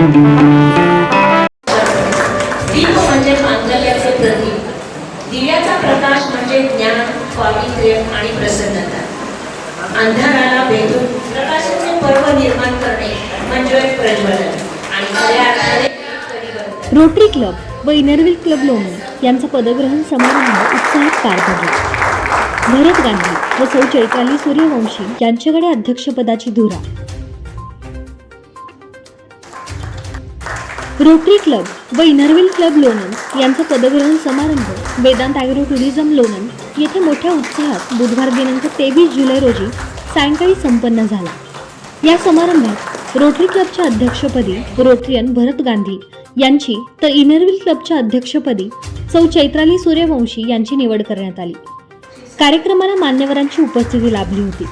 दीप म्हणजे मांगल्याचे प्रतीक. दिव्याचा प्रकाश म्हणजे ज्ञान आणि प्रसन्नता. अंधाराला प्रकाशाचे पर्व निर्माण करणे म्हणजे प्रज्वलन. आणि खऱ्या अर्थाने रोटरी क्लब व इनरविल क्लब लोणंद यांचा पदग्रहण समारंभ उत्साहात पार पडला. भरत गांधी व सौ चैताली सूर्यवंशी यांच्याकडे अध्यक्षपदाची धुरा. रोटरी क्लब व इनरव्हिल क्लब लोणंद यांचा पदग्रहण समारंभ वेदांत ॲग्रो टुरिझम लोणंद येथे मोठ्या उत्साहात बुधवार दिनांक तेवीस जुलै रोजी सायंकाळी संपन्न झाला. या समारंभात रोटरी क्लबच्या अध्यक्षपदी रोटरियन भरत गांधी यांची तर इनरव्हिल क्लबच्या अध्यक्षपदी सौ चैत्राली सूर्यवंशी यांची निवड करण्यात आली. कार्यक्रमाला मान्यवरांची उपस्थिती लाभली होती.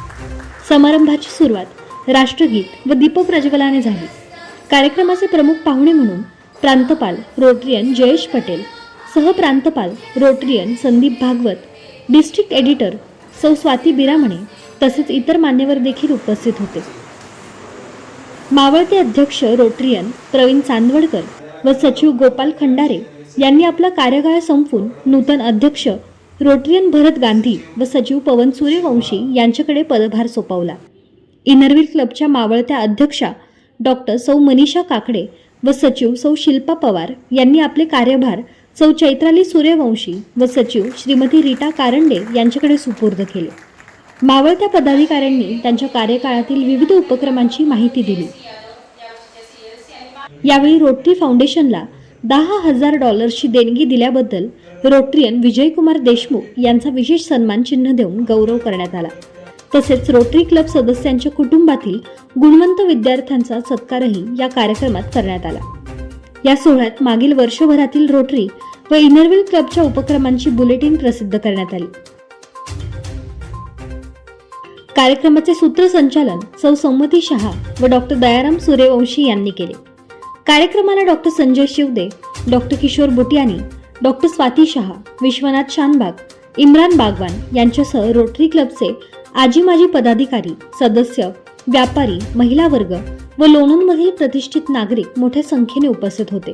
समारंभाची सुरुवात राष्ट्रगीत व दीपप्रज्वलाने झाली. कार्यक्रमाचे प्रमुख पाहुणे म्हणून प्रांतपाल Rotarian Jayesh Patel सहप्रांतपाल Rotarian Sandeep Bhagwat district editor सौ स्वाती बिरामणे तसेच इतर मान्यवर देखील उपस्थित होते. मावळते अध्यक्ष रोटरियन प्रवीण चांदवडकर व सचिव गोपाल खंडारे यांनी आपला कार्यकाळ संपवून नूतन अध्यक्ष रोटरियन भरत गांधी व सचिव पवन सूर्यवंशी यांच्याकडे पदभार सोपवला. इनरविल क्लबच्या मावळत्या अध्यक्षा डॉक्टर सौ मनीषा काकडे व सचिव सौ शिल्पा पवार यांनी आपले कार्यभार सौ चैत्राली सूर्यवंशी व सचिव श्रीमती रीटा कारंडे यांच्याकडे सुपूर्द केले. मावळत्या पदाधिकाऱ्यांनी त्यांच्या कार्यकाळातील विविध उपक्रमांची माहिती दिली. यावेळी रोटरी फाउंडेशनला दहा हजार डॉलर्सची देणगी दिल्याबद्दल रोटरियन विजयकुमार देशमुख यांचा विशेष सन्मान चिन्ह देऊन गौरव करण्यात आला. तसेच रोटरी क्लब सदस्यांच्या कुटुंबातील गुणवंत विद्यार्थ्यांचा सत्कारही या कार्यक्रमात करण्यात आला. या सोहळ्यात मागील वर्षभरातील रोटरी व इनरव्हिल क्लबच्या उपक्रमांची बुलेटिन प्रसिद्ध करण्यात आली. कार्यक्रमाचे सूत्रसंचालन सौ संमती शहा व डॉक्टर दयाराम सूर्यवंशी यांनी केले. कार्यक्रमाला doctor Sanjay Shivde doctor Kishor Butiyani doctor Swati Shah Vishwanath Shanbag Imran Bagwan यांच्यासह रोटरी क्लबचे आजी माजी पदाधिकारी सदस्य व्यापारी महिला वर्ग व लोणंदमधील प्रतिष्ठित नागरिक मोठ्या संख्येने उपस्थित होते.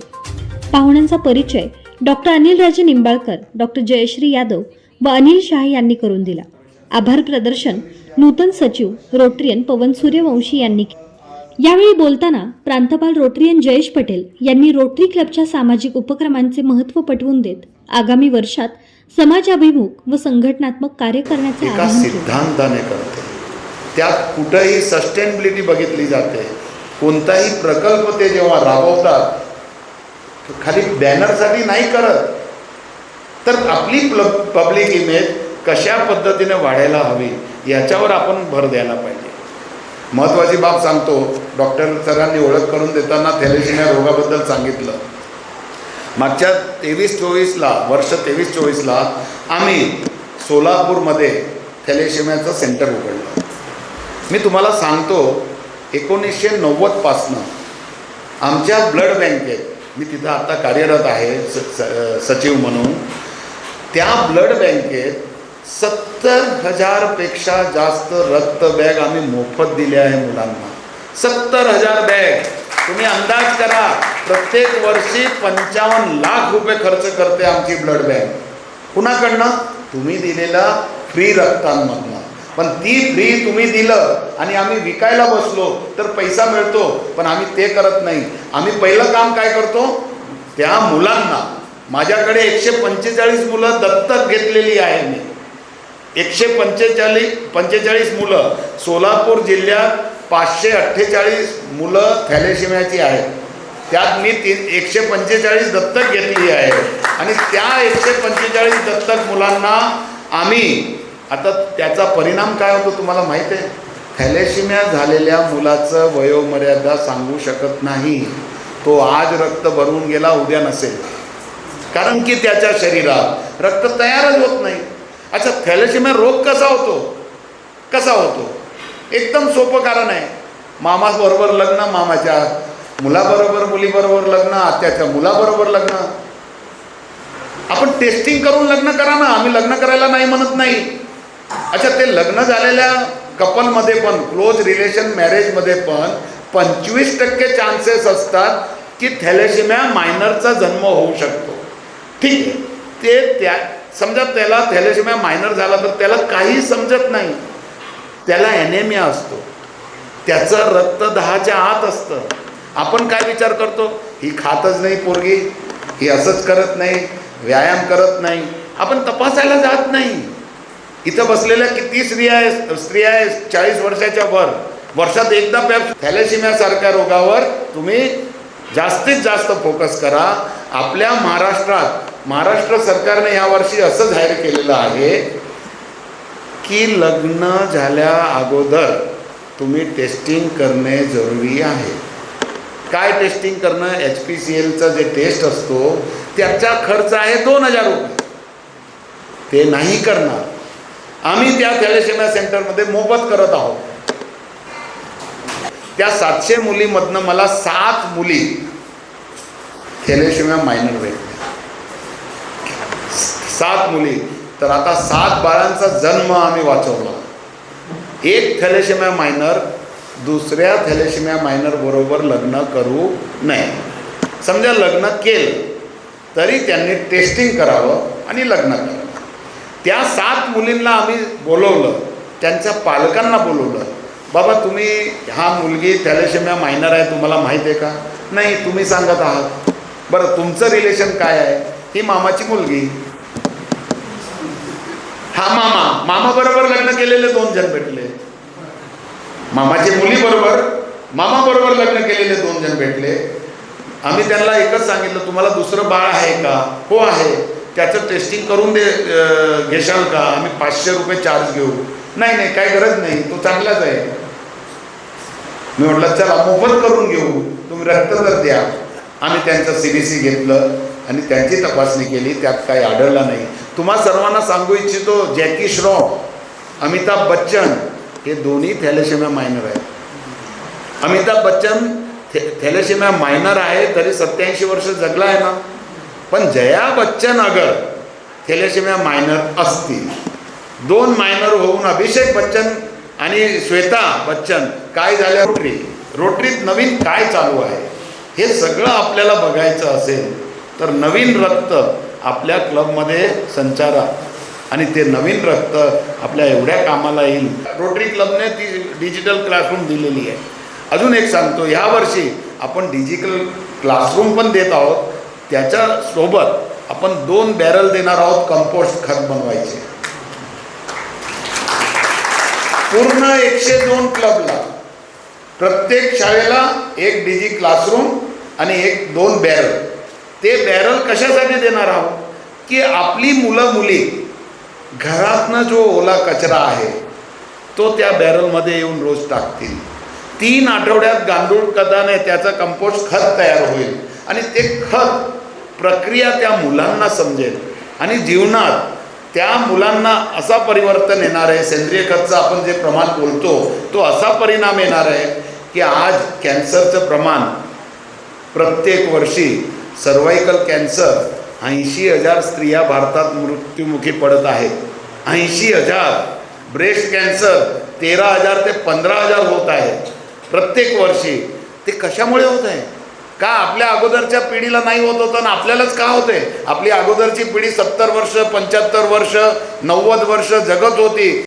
पाहुण्यांचा परिचय डॉक्टर अनिल राजे निंबाळकर डॉक्टर जयश्री यादव व अनिल शाह यांनी करून दिला. आभार प्रदर्शन नूतन सचिव रोटरियन पवन सूर्यवंशी यांनी यावेळी बोलताना प्रांतपाल रोटरियन जयेश पटेल यांनी रोटरी क्लबच्या सामाजिक उपक्रमांचे महत्त्व पटवून देत आगामी वर्षात समाजाभिमुख व संघटनात्मक कार्य करण्याचे एका आवाहन केले. सिद्धांताने करते. त्यात कुठंही सस्टेनेबिलिटी बघितली जाते. कोणताही प्रकल्प ते जेव्हा राबवतात खाली बॅनरसाठी नाही करत. तर आपली प्ल पब्लिक इमेज कशा पद्धतीने वाढायला हवी याच्यावर आपण भर द्यायला पाहिजे. महत्त्वाची बाब सांगतो. डॉक्टर सरांनी ओळख करून देताना थॅलेसिमिया रोगाबद्दल सांगितलं. मागच्या तेवीस चोवीसला वर्ष तेवीस चोवीसला आम्ही सोलापूरमध्ये थॅलेशिमियाचं सेंटर उघडलं. मी तुम्हाला सांगतो एकोणीसशे नव्वदपासनं आमच्या ब्लड बँकेत मी तिथं आता कार्यरत आहे स स- सचिव म्हणून त्या ब्लड बँकेत सत्तर हजारपेक्षा जास्त रक्त बॅग आम्ही मोफत दिले आहे मुलांना. सत्तर हजार बॅग. तुम्ही अंदाज करा. प्रत्येक वर्षी पंचावन्न लाख रुपये खर्च करते आमची ब्लड बँक. कुणाकडनं? तुम्ही दिलेला फ्री रक्तांमधनं. पण ती फ्री तुम्ही दिलं आणि आम्ही विकायला बसलो तर पैसा मिळतो पण आम्ही ते करत नाही. आम्ही पहिलं काम काय करतो? त्या मुलांना. माझ्याकडे एकशे पंचेचाळीस मुलं दत्तक घेतलेली आहे मी. एकशे पंचेचाळीस पंचेचाळीस मुलं. सोलापूर जिल्ह्यात पाचशे अठ्ठेचाळीस मुलं थॅलेशिमियाची आहेत. त्यात मी तीन एकशे पंचेचाळीस दत्तक घेतली आहे. आणि त्या एकशे पंचेचाळीस दत्तक मुलांना आम्ही आता त्याचा परिणाम काय होतो तुम्हाला माहीत आहे? थॅलेशिम्या झालेल्या मुलाचं वयोमर्यादा सांगू शकत नाही. तो आज रक्त भरून गेला उद्या नसेल. कारण की त्याच्या शरीरात रक्त तयारच होत नाही. अच्छा थॅलेशिम्या रोग कसा होतो? कसा होतो? एकदम सोपं कारण आहे. मामाबरोबर लग्न मामाच्या मुलाबरोबर मुलीबरोबर लग्न आत्याच्या मुलाबरोबर लग्न. आपण टेस्टिंग करून लग्न करा ना. आम्ही लग्न करायला नाही म्हणत नाही. अच्छा ते लग्न झालेल्या कपलमध्ये पण क्लोज रिलेशन मॅरेजमध्ये पण पंचवीस टक्के चान्सेस असतात की थॅलेशिम्या मायनरचा जन्म होऊ शकतो. ठीक आहे? ते त्या समजा त्याला थॅलेशिम्या मायनर झाला तर त्याला काही समजत नाही. त्याला ॲनेमिया असतो. त्याचं रक्त दहाच्या आत असतं. आपण काय विचार करतो? ही खातच नाही पोरगी. ही असंच करत नाही. व्यायाम करत नाही. आपण तपासायला जात नाही. इथं बसलेल्या किती स्त्रिया आहे स्त्रिया आहे चाळीस वर्षाच्या वर. वर्षात एकदा पॅप थॅलेसिमियासारख्या रोगावर तुम्ही जास्तीत जास्त फोकस करा. आपल्या महाराष्ट्रात महाराष्ट्र सरकारने यावर्षी असं जाहीर केलेलं आहे की लग्न झाल्या अगोदर तुम्ही टेस्टिंग करणे जरुरी आहे. काय टेस्टिंग करणं एच पी सी एलचा जे टेस्ट असतो त्याचा खर्च आहे दोन हजार रुपये. ते नाही करणार. आम्ही त्या थॅलेसेमिया सेंटरमध्ये मोफत करत आहोत. त्या सातशे मुलीमधनं मला सात मुली थॅलेसेमिया मायनर भेटल्या सात मुली. तर आता सात बाळांचा जन्म आम्ही वाचवला. एक थॅलेसेमिया मायनर दुसऱ्या थॅलेशिमिया मायनरबरोबर लग्न करू नये. समजा लग्न केलं तरी त्यांनी टेस्टिंग करावं आणि लग्न करावं त्या सात मुलींना आम्ही बोलवलं त्यांच्या पालकांना बोलवलं बाबा तुम्ही हा मुलगी थॅलेशिमिया मायनर आहे तुम्हाला माहीत आहे का? नाही तुम्ही सांगत आहात. बरं तुमचं रिलेशन काय आहे? ही मामाची मुलगी. हा मामा. मामाबरोबर लग्न केलेले दोन जण भेटले. मामाची मुली बरोबर मामा बरोबर लग्न केलेले दोन जण भेटले. आम्ही त्यांना एकच सांगितलं तुम्हाला दुसरं बाळ आहे का? हो आहे. त्याचं टेस्टिंग करून दे घेशाल का? आम्ही पाचशे रुपये चार्ज घेऊ. नाही नाही काय गरज नाही. तो चांगलाच आहे. मी म्हटलं चला मोफत करून घेऊ. तुम्ही रक्त तर द्या. आम्ही त्यांचं सी बी सी घेतलं आणि त्यांची तपासणी केली. त्यात काही आढळला नाही. तुम्हा सर्वांना सांगू इच्छितो जॅकी श्रॉफ अमिताभ बच्चन हे दोन्ही थॅलेसेमिया मायनर आहेत. अमिताभ बच्चन थे थॅलेसेमिया मायनर आहे तरी सत्याऐंशी वर्ष जगला आहे ना. पण जया बच्चन अगर थॅलेसेमिया मायनर असतील दोन मायनर होऊन अभिषेक बच्चन आणि श्वेता बच्चन काय झाल्या रोटरी. रोटरीत नवीन काय चालू आहे? हे सगळं आपल्याला बघायचं असेल तर नवीन रक्त आपल्या क्लबमध्ये संचारा. आणि ते नवीन रक्त आपल्या एवढ्या कामाला येईल. रोटरी क्लबने ती डिजिटल क्लासरूम दिलेली आहे. अजून एक सांगतो ह्यावर्षी आपण डिजिटल क्लासरूम पण देत आहोत. त्याच्यासोबत आपण दोन बॅरल देणार आहोत कंपोस्ट खत बनवायचे. पूर्ण एकशे दोन क्लबला प्रत्येक शाळेला एक डिजी क्लासरूम आणि एक दोन बॅरल ते बॅरल कशासाठी देणार आहोत? की आपली मुलं मुली घरातनं जो ओला कचरा आहे तो त्या बॅरलमध्ये येऊन रोज टाकतील. तीन आठवड्यात गांडूळ कदाने त्याचं कंपोस्ट खत तयार होईल. आणि ते खत प्रक्रिया त्या मुलांना समजेल. आणि जीवनात त्या मुलांना असा परिवर्तन येणार आहे सेंद्रिय खतचं आपण जे प्रमाण बोलतो तो असा परिणाम येणार आहे की आज कॅन्सरचं प्रमाण प्रत्येक वर्षी सर्वायकल कॅन्सर ऐंशी हजार स्त्रिया भारतात मृत्युमुखी पडत आहेत. ऐंशी हजार. ब्रेस्ट कॅन्सर तेरा हजार ते पंधरा हजार होत आहे. प्रत्येक वर्षी. ते कशामुळे होत आहे? का आपल्या अगोदरच्या पिढीला नाही होत होतं आणि आपल्यालाच का होते आपली अगोदरची पिढी सत्तर वर्ष पंच्याहत्तर वर्ष नव्वद वर्ष जगत होती.